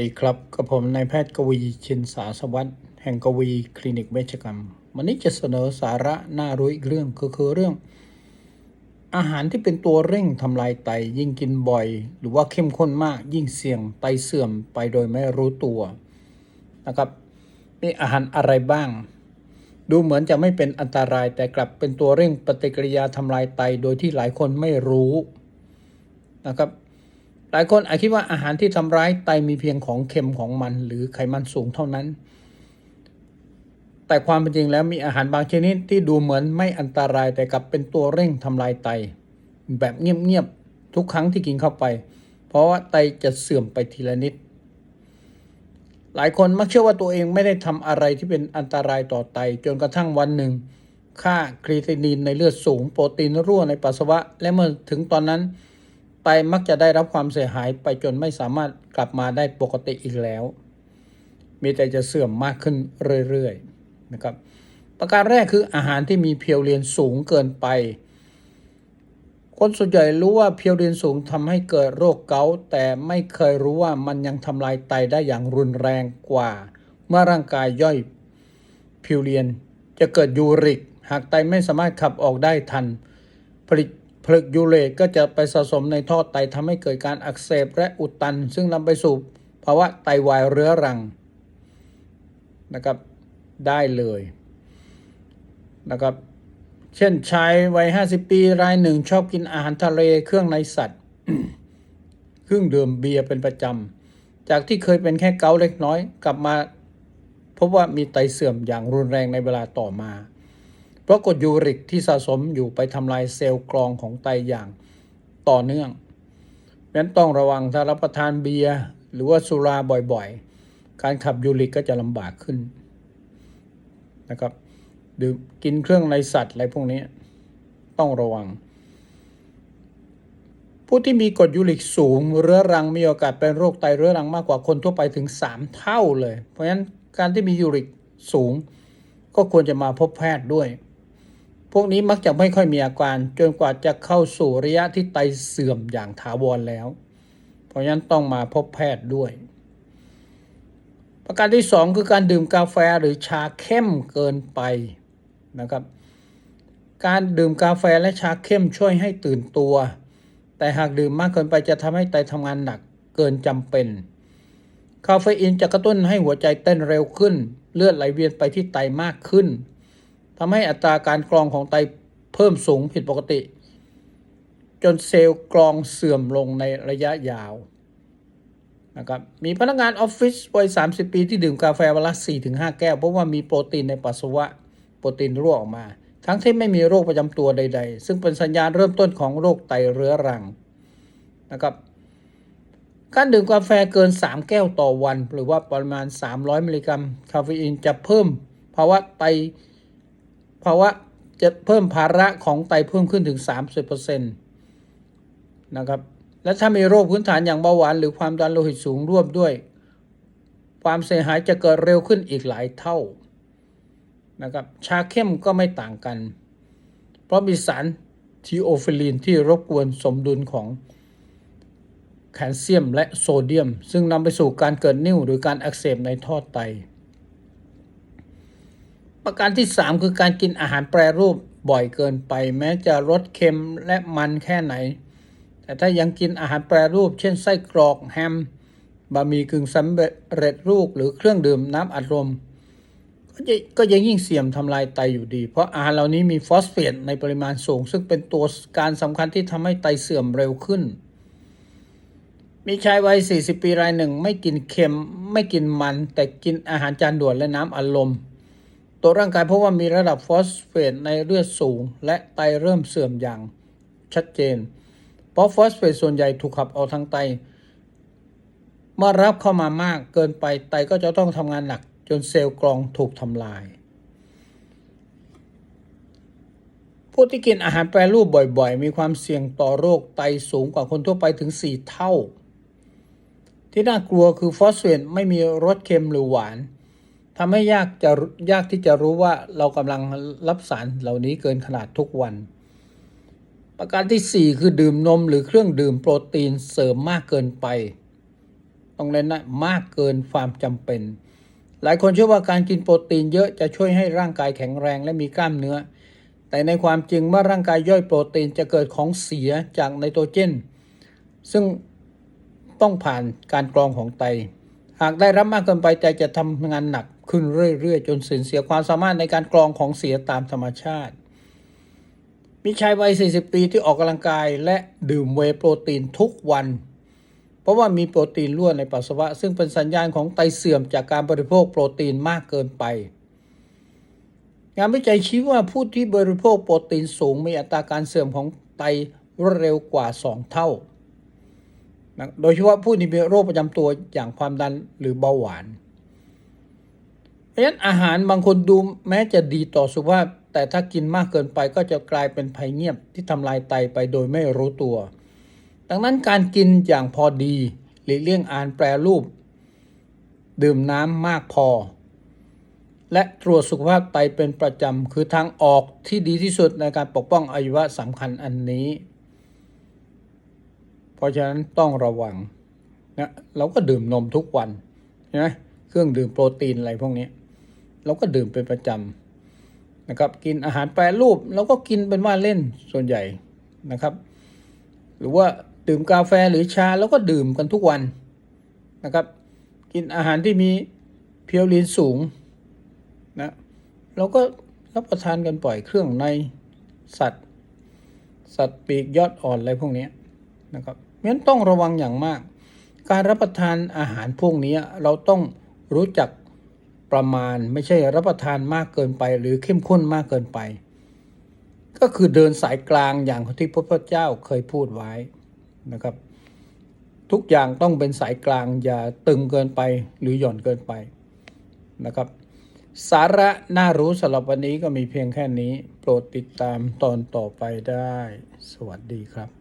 สวัสดีครับกับผมนายแพทย์กวีชินสาสวัสดิ์แห่งกวีคลินิกเวชกรรม วันนี้จะเสนอสาระน่ารู้อีกเรื่องก็คือเรื่อง อาหารที่เป็นตัวเร่งทำลายไตยิ่งกินบ่อย หรือว่าเข้มข้นมากยิ่งเสี่ยงไตเสื่อมไปโดยไม่รู้ตัวนะครับมีอาหารอะไรบ้าง ดูเหมือนจะไม่เป็นอันตรายแต่กลับเป็นตัวเร่งปฏิกิริยาทำลายไตโดยที่หลายคนไม่รู้นะครับ หลายคนอาจคิดว่าอาหารที่ทำร้ายไตมีเพียงของเค็มของมัน หรือไขมันสูงเท่านั้น แต่ความเป็นจริงแล้วมีอาหารบางชนิดที่ดูเหมือนไม่อันตรายแต่กลับเป็นตัวเร่งทำลายไต แบบเงียบๆทุกครั้งที่กินเข้าไป เพราะว่าไตจะเสื่อมไปทีละนิด หลายคนมักเชื่อว่าตัวเองไม่ได้ทำอะไรที่เป็นอันตรายต่อไต จนกระทั่งวันหนึ่ง ค่าครีตินินในเลือดสูง โปรตีนรั่วในปัสสาวะ และเมื่อถึงตอนนั้น ไตมักจะได้รับความเสียหายไปจนไม่สามารถกลับมาได้ปกติอีกแล้ว มีแต่จะเสื่อมมากขึ้นเรื่อยๆนะครับ ประการแรกคืออาหารที่มีเพียวเรียนสูงเกินไป คนส่วนใหญ่รู้ว่าเพียวเรียนสูงทำให้เกิดโรคเกาต์แต่ไม่เคยรู้ว่ามันยังทำลายไตได้อย่างรุนแรงกว่า เมื่อร่างกายย่อยเพียวเรียนจะเกิดยูริก หากไตไม่สามารถขับออกได้ทัน ผลิต ลึกยูเรตก็จะไปสะสมในท่อไตทำให้เกิดการอักเสบและอุดตัน ซึ่งนำไปสู่ภาวะไตวายเรื้อรังนะครับได้เลยนะครับเช่นชายวัย 50 ปีรายหนึ่งชอบกินอาหารทะเลเครื่องในสัตว์ เครื่องดื่มเบียร์เป็นประจำ จากที่เคยเป็นแค่เกาเล็กน้อย กลับมาพบว่ามีไตเสื่อมอย่างรุนแรงในเวลาต่อมา ราะกรดยูริกที่สะสมอยู่ไปทำลายเซลล์กรองของไตอย่างต่อเนื่องเพราะฉะนั้นต้องระวังถ้ารับประทานเบียร์หรือว่าสุราบ่อยๆ การขับยูริกก็จะลำบากขึ้นนะครับดื่มกินเครื่องในสัตว์อะไรพวกนี้ต้องระวัง ผู้ที่มีกรดยูริกสูงเรื้อรังมีโอกาสเป็นโรคไตเรื้อรังมากกว่าคนทั่วไปถึง 3 เท่าเลย เพราะฉะนั้นการที่มียูริกสูง ก็ควรจะมาพบแพทย์ด้วย พวกนี้มักจะไม่ค่อยมีอาการจนกว่าจะเข้าสู่ระยะที่ไตเสื่อมอย่างถาวรแล้ว เพราะฉะนั้นต้องมาพบแพทย์ด้วย ประการที่สองคือการดื่มกาแฟหรือชาเข้มเกินไปนะครับ การดื่มกาแฟและชาเข้มช่วยให้ตื่นตัว แต่หากดื่มมากเกินไปจะทำให้ไตทำงานหนักเกินจำเป็น คาเฟอีนจะกระตุ้นให้หัวใจเต้นเร็วขึ้น เลือดไหลเวียนไปที่ไตมากขึ้น ทำให้อัตราการกรองของไตเพิ่มสูงผิดปกติ จนเซลล์กรองเสื่อมลงในระยะยาวนะครับมีพนักงานออฟฟิศวัย 30 ปีที่ดื่มกาแฟวันละ 4-5 แก้ว เพราะว่ามีโปรตีนในปัสสาวะ โปรตีนรั่วออกมา ทั้งที่ไม่มีโรคประจำตัวใด ๆ ซึ่งเป็นสัญญาณเริ่มต้นของโรคไตเรื้อรังนะครับการดื่มกาแฟเกิน 3 แก้วต่อวัน หรือว่าประมาณ 300 มิลลิกรัม คาเฟอีนจะเพิ่มภาวะไต ภาวะจะเพิ่มภาระของไตเพิ่มขึ้นถึง 30%นะครับ และถ้ามีโรคพื้นฐานอย่างเบาหวาน หรือความดันโลหิตสูงร่วมด้วย ความเสียหายจะเกิดเร็วขึ้นอีกหลายเท่านะครับ ชาเข้มก็ไม่ต่างกัน เพราะมีสารทีโอฟิลีนที่รบกวนสมดุลของแคลเซียมและโซเดียม ซึ่งนำไปสู่การเกิดนิ่วหรือการอักเสบในท่อไต ประการที่ 3 คือการกินอาหารแปรรูปบ่อยเกินไป แม้จะรสเค็มและมันแค่ไหน แต่ถ้ายังกินอาหารแปรรูป เช่นไส้กรอกแฮมบะหมี่กึ่งสำเร็จรูปหรือเครื่องดื่มน้ำอัดลมก็จะก็ยังยิ่งเสี่ยมทำลายไตอยู่ดี เพราะอาหารเหล่านี้มีฟอสเฟตในปริมาณสูง ซึ่งเป็นตัวการสำคัญที่ทำให้ไตเสื่อมเร็วขึ้น มีชายวัย 40 ปีรายหนึ่ง ไม่กินเค็มไม่กินมัน แต่กินอาหารจานด่วนและน้ำอัดลม ตัวร่างกายเพราะว่ามีระดับฟอสเฟตในเลือดสูง และไตเริ่มเสื่อมอย่างชัดเจน เพราะฟอสเฟตส่วนใหญ่ถูกขับออกทางไต เมื่อรับเข้ามามากเกินไปไตก็จะต้องทำงานหนักจนเซลล์กรองถูกทำลาย ผู้ที่กินอาหารแปรรูปบ่อยๆ มีความเสี่ยงต่อโรคไตสูงกว่าคนทั่วไปถึง 4 เท่า ที่น่ากลัวคือฟอสเฟตไม่มีรสเค็มหรือหวาน ทำให้ยากจะยากที่จะรู้ว่าเรากำลังรับสารเหล่านี้เกินขนาดทุกวัน ประการที่ 4 คือดื่มนมหรือเครื่องดื่มโปรตีนเสริมมากเกินไป ต้องเน้นนะมากเกินความจำเป็น หลายคนเชื่อว่าการกินโปรตีนเยอะจะช่วยให้ร่างกายแข็งแรงและมีกล้ามเนื้อ แต่ในความจริงเมื่อร่างกายย่อยโปรตีนจะเกิดของเสียจากไนโตรเจน ซึ่งต้องผ่านการกรองของไต หากได้รับมากเกินไปไตจะทำงานหนักขึ้นเรื่อยๆ จนสูญเสียความสามารถในการกรองของเสียตามธรรมชาติ มีชายวัย 40 ปีที่ออกกำลังกายและดื่มเวโปรตีนทุกวัน เพราะว่ามีโปรตีนรั่วในปัสสาวะ ซึ่งเป็นสัญญาณของไตเสื่อมจากการบริโภคโปรตีนมากเกินไป งานวิจัยชี้ว่าผู้ที่บริโภคโปรตีนสูงมีอัตราการเสื่อมของไตรวดเร็วกว่า 2 เท่า โดยเฉพาะผู้ที่มีโรคประจำตัวอย่างความดันหรือเบาหวาน เพราะฉะนั้นอาหารบางคนดูแม้จะดีต่อสุขภาพ แต่ถ้ากินมากเกินไปก็จะกลายเป็นภัยเงียบที่ทำลายไตไปโดยไม่รู้ตัว ดังนั้นการกินอย่างพอดีหลีกเลี่ยงอาหารแปรรูป ดื่มน้ำมากพอ และตรวจสุขภาพไตเป็นประจำคือทางออกที่ดีที่สุดในการปกป้องอวัยวะสำคัญอันนี้ เพราะฉะนั้นต้องระวังนะเราก็ดื่มนมทุกวันใช่ไหมเครื่องดื่มโปรตีนอะไรพวกนี้ เราก็ดื่มเป็นประจำนะครับกินอาหารแปรรูปเราก็กินเป็นว่าเล่นส่วนใหญ่นะครับ หรือว่าดื่มกาแฟหรือชาแล้วก็ดื่มกันทุกวันนะครับ กินอาหารที่มีเพียวลินสูงนะเราก็รับประทานกันปล่อยเครื่องในสัตว์ สัตว์ปีกยอดอ่อนอะไรพวกนี้นะครับ เพราะนั้นต้องระวังอย่างมาก การรับประทานอาหารพวกนี้เราต้องรู้จักประมาณไม่ใช่รับประทานมากเกินไป หรือเข้มข้นมากเกินไป ก็คือเดินสายกลางอย่างที่พระพุทธเจ้าเคยพูดไว้นะครับ ทุกอย่างต้องเป็นสายกลางอย่าตึงเกินไปหรือหย่อนเกินไปนะครับ สาระน่ารู้สำหรับวันนี้ก็มีเพียงแค่นี้ โปรดติดตามตอนต่อไปได้ สวัสดีครับ